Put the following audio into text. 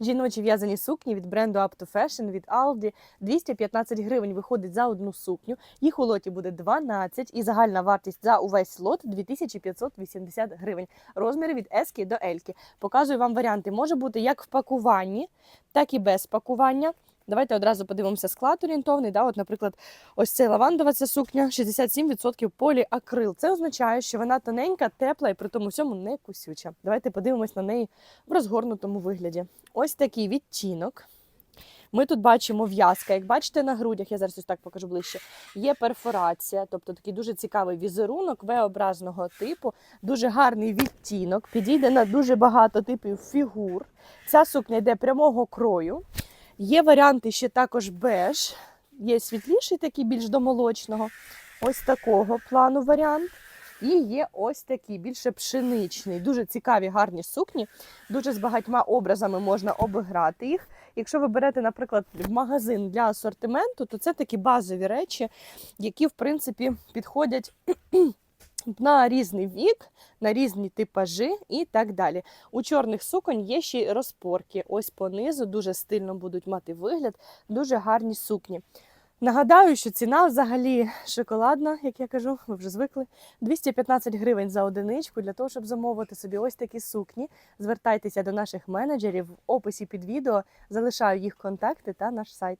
Жіночі в'язані сукні від бренду Up to Fashion, від Aldi. 215 гривень виходить за одну сукню. Їх у лоті буде 12 і загальна вартість за увесь лот 2580 гривень. Розміри від S до L. Показую вам варіанти. Може бути як в пакуванні, так і без пакування. Давайте одразу подивимося склад орієнтовний. Да? От, наприклад, ось ця лавандова ця сукня 67% поліакрил. Це означає, що вона тоненька, тепла і при тому всьому не кусюча. Давайте подивимось на неї в розгорнутому вигляді. Ось такий відтінок. Ми тут бачимо в'язка. Як бачите на грудях, я зараз ось так покажу ближче. Є перфорація, тобто такий дуже цікавий візерунок V-образного типу, дуже гарний відтінок, підійде на дуже багато типів фігур. Ця сукня йде прямого крою. Є варіанти ще також беж, є світліший, такий більш до молочного, ось такого плану варіант. І є ось такий, більше пшеничний. Дуже цікаві, гарні сукні. Дуже з багатьма образами можна обіграти їх. Якщо ви берете, наприклад, в магазин для асортименту, то це такі базові речі, які, в принципі, підходять на різний вік, на різні типажі і так далі. У чорних суконь є ще й розпорки. Ось понизу дуже стильно будуть мати вигляд, дуже гарні сукні. Нагадаю, що ціна взагалі шоколадна, як я кажу, ви вже звикли. 215 гривень за одиничку для того, щоб замовити собі ось такі сукні. Звертайтеся до наших менеджерів в описі під відео. Залишаю їх контакти та наш сайт.